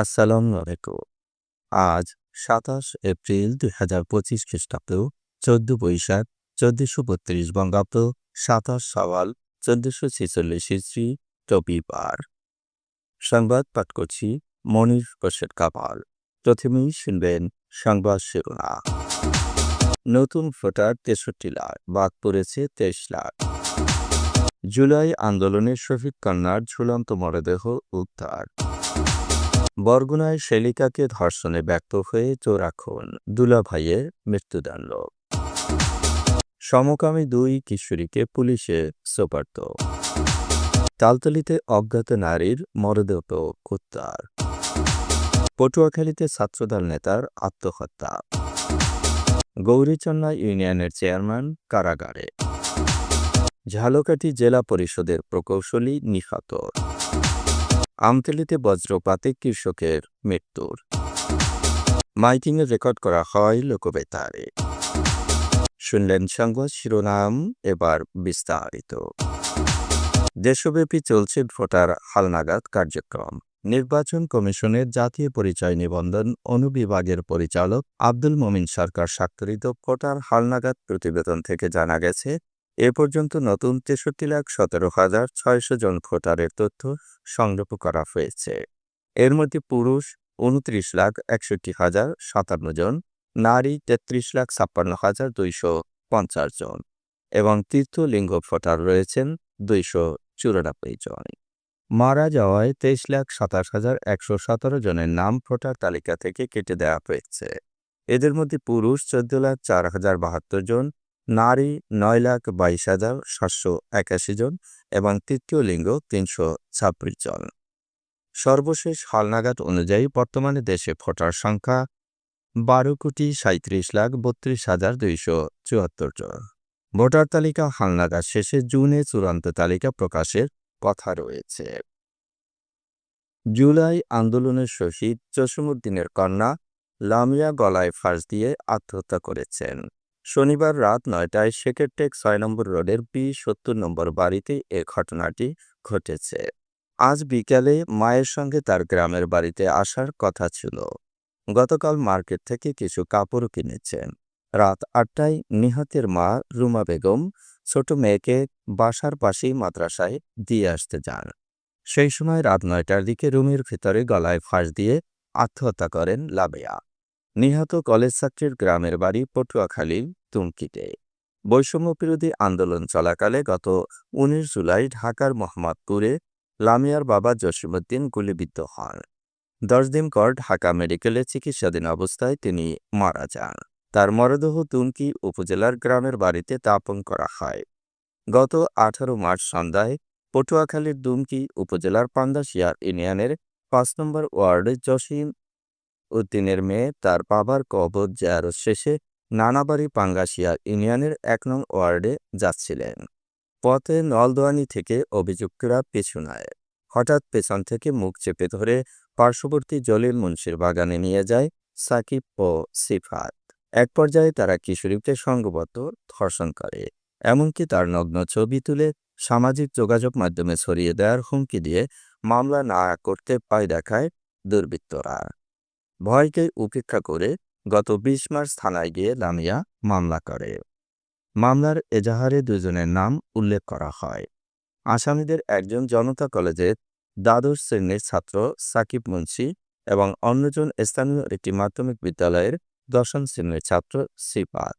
আসসালামু আলাইকুম। আজ সাতাশ এপ্রিল দুই হাজার পঁচিশ খ্রিস্টাব্দ, চোদ্দ বৈশাখ, চোদ্দশো বত্রিশ বঙ্গাব্দ, সাতাশ সওয়াল, চোদ্দশো ছেচল্লিশ ইস্রি, রবিবার। সংবাদ পাঠ করছি মনির হোসেন কাপাল প্রথমেই শুনবেন সংবাদ শিরোনাম। নতুন ভোটার তেষট্টি লাখ, বাদ পড়েছে তেইশ লাখ। জুলাই আন্দোলনে শহীদ কন্যার ঝুলন্ত মরদেহ উদ্ধার। বরগুনায় শেলিকাকে ধর্ষণে ব্যক্ত হয়ে চোরাখুন দুলাভাইয়ের মৃত্যুদণ্ড। সমকামী দুই কিশোরীকে পুলিশে সোপার্ত তালতলিতে অজ্ঞাত নারীর মরদেহ উদ্ধার। পটুয়াখালীতে ছাত্রদল নেতার আত্মহত্যা। গৌরীচন্না ইউনিয়নের চেয়ারম্যান কারাগারে। ঝালকাঠি জেলা পরিষদের প্রকৌশলী নিহত। আমতলিতে বজ্রপাতে কৃষকের মৃত্যুর। মাইকিংয়ে রেকর্ড করা হয় লোকবেতারে। শুনলেন সংবাদ শিরোনাম এবার বিস্তারিত। দেশব্যাপী চলছে ভোটার হালনাগাদ কার্যক্রম। নির্বাচন কমিশনের জাতীয় পরিচয় নিবন্ধন অনুবিভাগের পরিচালক আব্দুল মমিন সরকার স্বাক্ষরিত ভোটার হালনাগাদ প্রতিবেদন থেকে জানা গেছে এ পর্যন্ত নতুন তেষট্টি লাখ সতেরো হাজার ছয়শো জন ভোটারের তথ্য সংগ্রহ করা হয়েছে। এর মধ্যে পুরুষ উনত্রিশ লাখ একষট্টি হাজার সাতান্ন জন, নারী তেত্রিশ লাখ ছাপ্পান্ন হাজার দুইশো পঞ্চাশ জন এবং তৃতীয় লিঙ্গ ভোটার রয়েছেন দুইশো চুরানব্বই জন। মারা যাওয়ায় তেইশ লাখ সাতাশ হাজার একশো সতেরো জনের নাম ভোটার তালিকা থেকে কেটে দেওয়া হয়েছে। এদের মধ্যে পুরুষ চোদ্দ লাখ চার হাজার বাহাত্তর জন নারী নয় লাখ বাইশ হাজার সাতশো একাশি জন এবং তৃতীয় লিঙ্গ তিনশো ছাব্বিশ জন। সর্বশেষ হালনাগাদ অনুযায়ী বর্তমানে দেশে ভোটার সংখ্যা বারো কোটি সাঁত্রিশ লাখ বত্রিশ হাজার দুইশো চুয়াত্তর জন। ভোটার তালিকা হালনাগাদ শেষে জুনে চূড়ান্ত তালিকা প্রকাশের কথা রয়েছে। জুলাই আন্দোলনের শহীদ জসিমুদ্দিনের কন্যা লামিয়া গলায় ফাঁস দিয়ে আত্মহত্যা করেছেন। শনিবার রাত নয়টায় সেকেরটেক ছয় নম্বর রোডের বি সত্তর নম্বর বাড়িতে এ ঘটনাটি ঘটেছে। আজ বিকালে মায়ের সঙ্গে তার গ্রামের বাড়িতে আসার কথা ছিল। গতকাল মার্কেট থেকে কিছু কাপড় কিনেছেন। রাত আটটায় নিহতের মা রুমা বেগম ছোট মেয়েকে বাসার পাশেই মাদ্রাসায় দিয়ে আসতে যান। সেই সময় রাত নয়টার দিকে রুমের ভেতরে গলায় ফাঁস দিয়ে আত্মহত্যা করেন লাবেয়া। নিহত কলেজ ছাত্রীর গ্রামের বাড়ি পটুয়াখালীর তুমকিতে বৈষম্যবিরোধী আন্দোলন চলাকালে গত উনিশ জুলাই ঢাকার মোহাম্মদপুরে লামিয়ার বাবা জসিমুদ্দিন গুলিবিদ্ধ হন। দশ দিন পর ঢাকা মেডিকেলে চিকিৎসাধীন অবস্থায় তিনি মারা যান। তার মরদেহ তুমকি উপজেলার গ্রামের বাড়িতে দাপন করা হয়। গত আঠারো মার্চ সন্ধ্যায় পটুয়াখালীর দুমকি উপজেলার পান্দাশিয়া ইউনিয়নের পাঁচ নম্বর ওয়ার্ডে জসিম উদ্দিনের মেয়ে তার বাবার কবর জিয়ারত শেষে নানাবাড়ি পাঙ্গাশিয়া ইউনিয়নের এক নং ওয়ার্ডে যাচ্ছিলেন। পথে নলদোয়ানি থেকে অভিযুক্তরা পিছু নেয়। হঠাৎ পেছন থেকে মুখ চেপে ধরে পার্শ্ববর্তী জলিল মুন্সির বাগানে নিয়ে যায় সাকিব ও সিফাত। এক পর্যায়ে তারা কিশোরীকে সঙ্গবদ্ধ ধর্ষণ করে। এমনকি তার নগ্ন ছবি তুলে সামাজিক যোগাযোগ মাধ্যমে ছড়িয়ে দেওয়ার হুমকি দিয়ে মামলা না করতে পায় দেখায় দুর্বৃত্তরা। ভয়কে উপেক্ষা করে গত বিশ মার্চ থানায় গিয়ে লামিয়া মামলা করে। মামলার এজাহারে দুজনের নাম উল্লেখ করা হয়। আসামিদের একজন জনতা কলেজের দ্বাদশ শ্রেণির ছাত্র সাকিব মুন্সি এবং অন্যজন স্থানীয় একটি মাধ্যমিক বিদ্যালয়ের দশম শ্রেণির ছাত্র সিপাত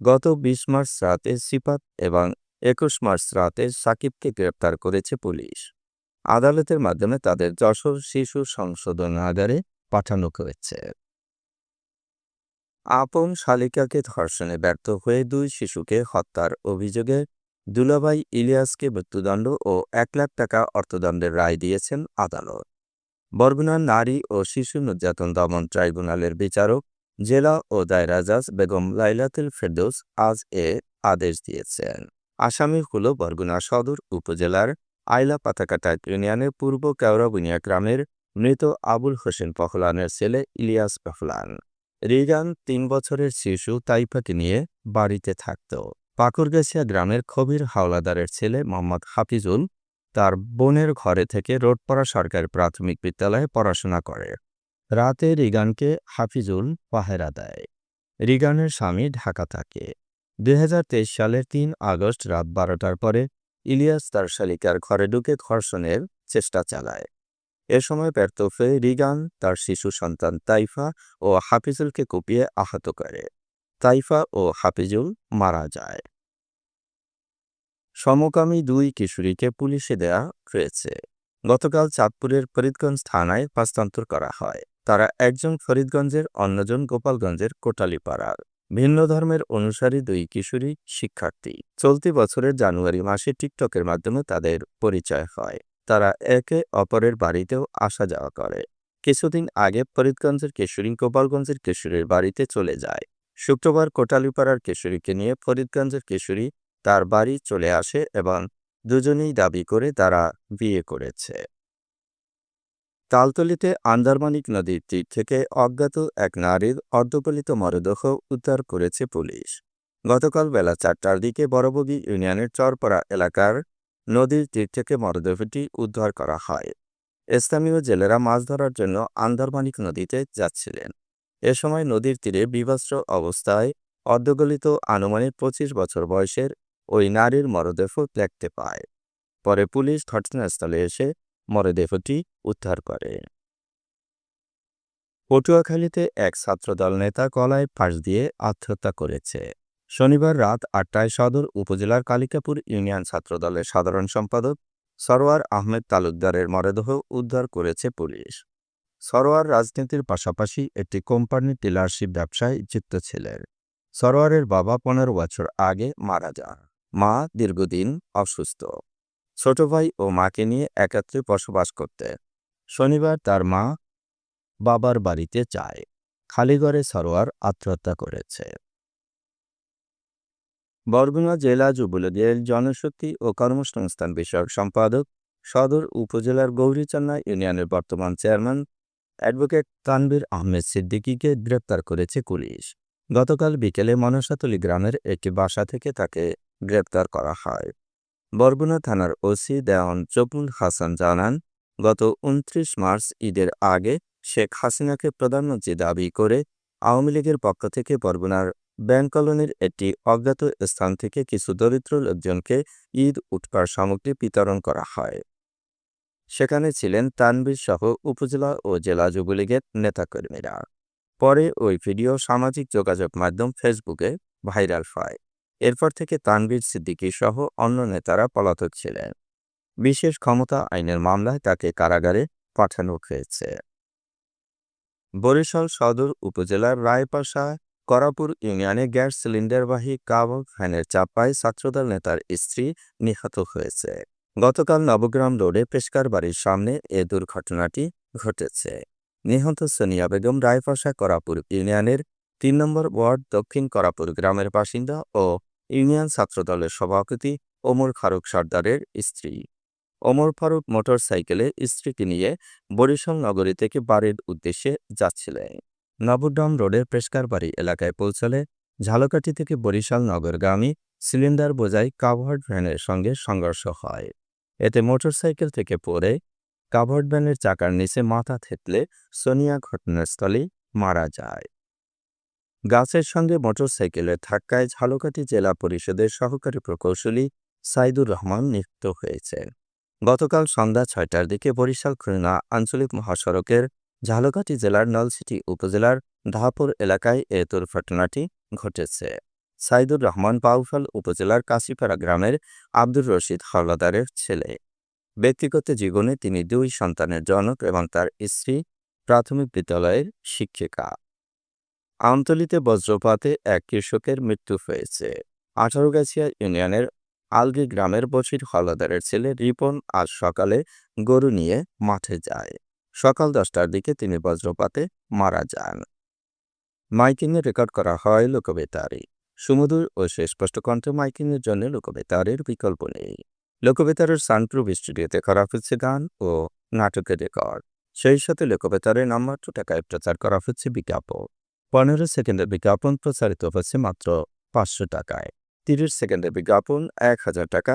গত বিশ মার্চ রাতে সিপাত এবং একুশ মার্চ রাতে সাকিবকে গ্রেপ্তার করেছে পুলিশ। আদালতের মাধ্যমে তাদের যশোর শিশু সংশোধনাগারে পাঠানো হয়েছে। আপন শালিকাকে ধর্ষণে ব্যর্থ হয়ে দুই শিশুকে হত্যার অভিযোগে দুলাভাই ইলিয়াসকে মৃত্যুদণ্ড ও এক লাখ টাকা অর্থদণ্ডের রায় দিয়েছেন আদালত। বরগুনার নারী ও শিশু নির্যাতন দমন ট্রাইব্যুনালের বিচারক জেলা ও দায়রা বেগম লাইলাতুল ফেরদৌস আজ এ আদেশ দিয়েছেন। আসামি হল বরগুনা সদর উপজেলার আইলা পাতাকাটা ইউনিয়নের পূর্ব কেওড়াবুনিয়া গ্রামের মৃত আবুল হোসেন পহলানের ছেলে ইলিয়াস পহলান। রিগান তিন বছরের শিশু তাইফাকে নিয়ে বাড়িতে থাকত। পাকুরগাছিয়া গ্রামের খবির হাওলাদারের ছেলে মোহাম্মদ হাফিজুল তার বোনের ঘরে থেকে রোডপাড়া সরকারি প্রাথমিক বিদ্যালয়ে পড়াশোনা করে। রাতে রিগানকে হাফিজুল পাহেরা দেয়। রিগানের স্বামী ঢাকা থাকে। দুই হাজার তেইশ সালের তিন আগস্ট রাত বারোটার পরে ইলিয়াস তার শালিকার ঘরে ঢুকে ধর্ষণের চেষ্টা চালায়। এ সময় ব্যর্থ হয়ে রিগান তার শিশু সন্তান তাইফা ও হাফিজুলকে কুপিয়ে আহত করে। তাইফা ও হাফিজুল মারা যায়। সমকামী দুই কিশোরীকে পুলিশে দেয়া হয়েছে। গতকাল চাঁদপুরের ফরিদগঞ্জ থানায় হস্তান্তর করা হয়। তারা একজন ফরিদগঞ্জের, অন্যজন গোপালগঞ্জের কোটালীপাড়ার। ভিন্ন ধর্মের অনুসারী দুই কিশোরী শিক্ষার্থী। চলতি বছরের জানুয়ারি মাসে টিকটকের মাধ্যমে তাদের পরিচয় হয়। তারা একে অপরের বাড়িতেও আসা যাওয়া করে। কিছুদিন আগে ফরিদগঞ্জের কিশোরী, গোপালগঞ্জের কিশোরীর বাড়িতে চলে যায়। শুক্রবার কোটালীপাড়ার কিশোরীকে নিয়ে ফরিদগঞ্জের কিশোরী তার বাড়ি চলে আসে এবং দুজনেই দাবি করে তারা বিয়ে করেছে। তালতলিতে আন্দারমানিক নদীর তীর থেকে অজ্ঞাত এক নারীর অর্ধপলিত মরদেহ উদ্ধার করেছে পুলিশ। গতকাল বেলা চারটার দিকে বড়বগি ইউনিয়নের চরপাড়া এলাকার নদীর তীর থেকে মরদেহটি উদ্ধার করা হয়। স্থানীয় জেলেরা মাছ ধরার জন্য আন্দারমানিক নদীতে যাচ্ছিলেন। এ সময় নদীর তীরে বিভস্ত্র অবস্থায় অর্ধগলিত আনুমানিক পঁচিশ বছর বয়সের ওই নারীর মরদেহ দেখতে পায়। পরে পুলিশ ঘটনাস্থলে এসে মরদেহটি উদ্ধার করে। পটুয়াখালীতে এক ছাত্রদল নেতা কলায় ফাঁস দিয়ে আত্মহত্যা করেছে। শনিবার রাত আটটায় সদর উপজেলার কালিকাপুর ইউনিয়ন ছাত্রদলের সাধারণ সম্পাদক সরোয়ার আহমেদ তালুকদারের মরদেহ উদ্ধার করেছে পুলিশ। সরোয়ার রাজনীতির পাশাপাশি একটি কোম্পানির ডিলারশিপ ব্যবসায় যুক্ত ছিলেন। সরোয়ারের বাবা পনেরো বছর আগে মারা যান। মা দীর্ঘদিন অসুস্থ। ছোট ভাই ও মাকে নিয়ে একাত্রে বসবাস করতে শনিবার তার মা বাবার বাড়িতে যায়। খালিগড়ে সরোয়ার আত্মহত্যা করেছে। বরগুনা জেলা যুবলীগের জনশক্তি ও কর্মসংস্থান বিষয়ক সম্পাদক, সদর উপজেলার গৌরীচান্না ইউনিয়নের বর্তমান চেয়ারম্যান অ্যাডভোকেট তানবীর আহমেদ সিদ্দিকীকে গ্রেপ্তার করেছে পুলিশ। গতকাল বিকেলে মনসাতলী গ্রামের একটি বাসা থেকে তাকে গ্রেপ্তার করা হয়। বরগুনা থানার ওসি দেওয়ান চপুল হাসান জানান, গত উনত্রিশ মার্চ ঈদের আগে শেখ হাসিনাকে প্রধানমন্ত্রী দাবি করে আওয়ামী লীগের পক্ষ থেকে বরগুনার ব্যাংক কলোনির একটি অজ্ঞাত স্থান থেকে কিছু দরিদ্র লোকজনকে ঈদ উৎপার সামগ্রী বিতরণ করা হয়। সেখানে ছিলেন তানবীর সহ উপজেলা ও জেলা যুবলীগের নেতাকর্মীরা। পরে ওই ভিডিও সামাজিক যোগাযোগ মাধ্যম ফেসবুকে ভাইরাল হয়। এরপর থেকে তানবীর সিদ্দিকী সহ অন্য নেতারা পলাতক ছিলেন। বিশেষ ক্ষমতা আইনের মামলায় তাকে কারাগারে পাঠানো হয়েছে। বরিশাল সদর উপজেলার রায়পাশা করাপুর ইউনিয়নে গ্যাস সিলিন্ডারবাহী কাবক ভ্যানের চাপায় ছাত্রদল নেতার স্ত্রী নিহত হয়েছে। গতকাল নবগ্রাম রোডে পেশকার বাড়ির সামনে এ দুর্ঘটনাটি ঘটেছে। নিহত সোনিয়া বেগম রায়পাশা করাপুর ইউনিয়নের তিন নম্বর ওয়ার্ড দক্ষিণ করাপুর গ্রামের বাসিন্দা ও ইউনিয়ন ছাত্রদলের সভাপতি ওমর ফারুক সর্দারের স্ত্রী। ওমর ফারুক মোটরসাইকেলে স্ত্রীকে নিয়ে বরিশাল নগরী থেকে বাড়ির উদ্দেশ্যে যাচ্ছিলেন। নবগ্রাম রোডের প্রেসকার বাড়ি এলাকায় পৌঁছালে ঝালকাঠি থেকে বরিশাল নগরগামী সিলিন্ডার বোঝাই কাভার্ড ভ্যানের সঙ্গে সংঘর্ষ হয়। এতে মোটরসাইকেল থেকে পড়ে কাভার্ড ভ্যানের চাকার নিচে মাথা থেতলে সোনিয়া ঘটনাস্থলেই মারা যায়। গাছের সঙ্গে মোটরসাইকেলের ধাক্কায় ঝালকাঠি জেলা পরিষদের সহকারী প্রকৌশলী সাইদুর রহমান নিহত হয়েছে গতকাল সন্ধ্যা ছয়টার দিকে বরিশাল খুলনা আঞ্চলিক মহাসড়কের ঝালকাঠি জেলার নলছিটি উপজেলার ধাপুর এলাকায় এ দুর্ঘটনাটি ঘটেছে। সাইদুর রহমান বাউফল উপজেলার কাশিপাড়া গ্রামের আব্দুর রশিদ হাওলাদারের ছেলে। ব্যক্তিগত জীবনে তিনি দুই সন্তানের জনক এবং তার স্ত্রী প্রাথমিক বিদ্যালয়ের শিক্ষিকা। আমতলিতে বজ্রপাতে এক কৃষকের মৃত্যু হয়েছে। আঠারোগাছিয়া ইউনিয়নের আলগি গ্রামের বশির হলদারের ছেলে রিপন আজ সকালে গরু নিয়ে মাঠে যায়। সকাল দশটার দিকে তিনি বজ্রপাতে মারা যান। মাইকিংয়ে রেকর্ড করা হয় লোকবেতারে। সুমধুর ও সুস্পষ্ট কণ্ঠ মাইকিংয়ের জন্য লোকবেতারের বিকল্প নেই। লোকবেতারের সানপ্রুভ স্টুডিওতে করা হচ্ছে গান ও নাটকের রেকর্ড। সেই সাথে লোকবেতারের নামমাত্র টাকায় প্রচার করা হচ্ছে বিজ্ঞাপন। পনেরো সেকেন্ডের বিজ্ঞাপন প্রচারিত হচ্ছে মাত্র পাঁচশো টাকায়। তিরিশ সেকেন্ডের বিজ্ঞাপন এক হাজার টাকা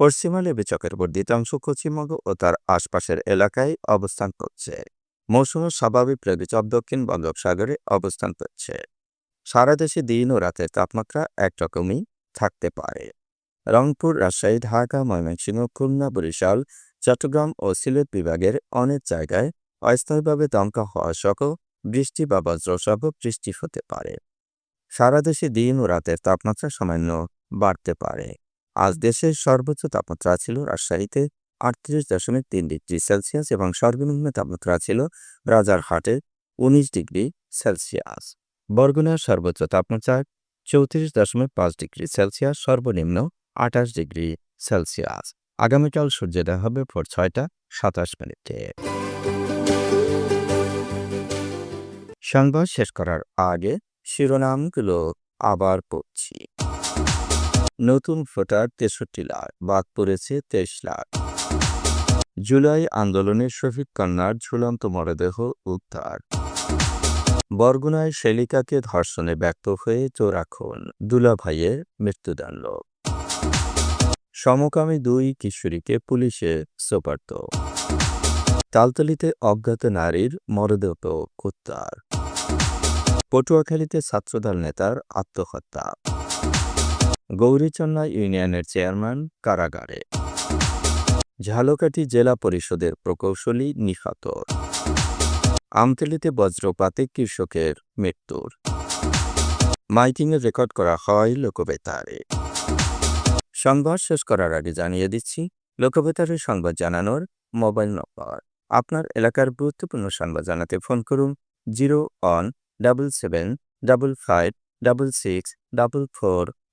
পশ্চিমা লেবি চক্রবর্তী অংশ পশ্চিমবঙ্গ ও তার আশপাশের এলাকায় অবস্থান করছে। মৌসুমের স্বাভাবিক প্রগিচব দক্ষিণ বঙ্গোপসাগরে অবস্থান করছে। সারা দেশে দিন ও রাতের তাপমাত্রা একরকমই থাকতে পারে। রংপুর, রাজশাহী, ঢাকা, ময়মনসিংহ, খুলনা, বরিশাল, চট্টগ্রাম ও সিলেট বিভাগের অনেক জায়গায় অস্থায়ীভাবে দমকা হওয়া সহ বৃষ্টি বা বজ্রসহ বৃষ্টি হতে পারে। সারা দেশে দিন ও রাতের তাপমাত্রা সামান্য বাড়তে পারে। আজ দেশের সর্বোচ্চ তাপমাত্রা ছিল রাজশাহীতে আটত্রিশ দশমিক তিন ডিগ্রি সেলসিয়াস এবং সর্বনিম্ন তাপমাত্রা ছিল রাজারহাটে উনিশ ডিগ্রি সেলসিয়াস। বরগুনার সর্বোচ্চ তাপমাত্রা চৌত্রিশ দশমিক পাঁচ ডিগ্রি সেলসিয়াস, সর্বনিম্ন আঠাশ ডিগ্রি সেলসিয়াস। আগামীকাল সূর্যোদয় হবে ভোর ছয়টা সাতাশ মিনিটে। সংবাদ শেষ করার আগে শিরোনামগুলো আবার পড়ছি। নতুন ভোটার তেষট্টি লাখ, বাদ পড়েছে তেইশ লাখ। জুলাই আন্দোলনে শহীদ কন্যার ঝুলন্ত মরদেহ উদ্ধার। বরগুনায় শেলিকাকে ধর্ষণে ব্যক্ত হয়ে চোরাখুন দুলাভাইয়ের মৃত্যুদণ্ড। সমকামী দুই কিশোরীকে পুলিশে সোপার্ত তালতলিতে অজ্ঞাত নারীর মরদেহ উদ্ধার। পটুয়াখালীতে ছাত্রদল নেতার আত্মহত্যা। গৌরীচন্না ইউনিয়নের চেয়ারম্যান কারাগারে। ঝালকাঠি জেলা পরিষদের প্রকৌশলী নিহত আমতলিতে বজ্রপাতে কৃষকের মৃত্যুর। মাইকিংয়ে রেকর্ড করা হয় লোকবেতারে। সংবাদ শেষ করার আগে জানিয়ে দিচ্ছি লোকবেতারের সংবাদ জানানোর মোবাইল নম্বর। আপনার এলাকার গুরুত্বপূর্ণ সংবাদ জানাতে ফোন করুন zero one double seven double five double six double four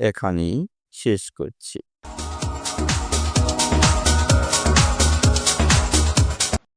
এখানেই শেষ করছি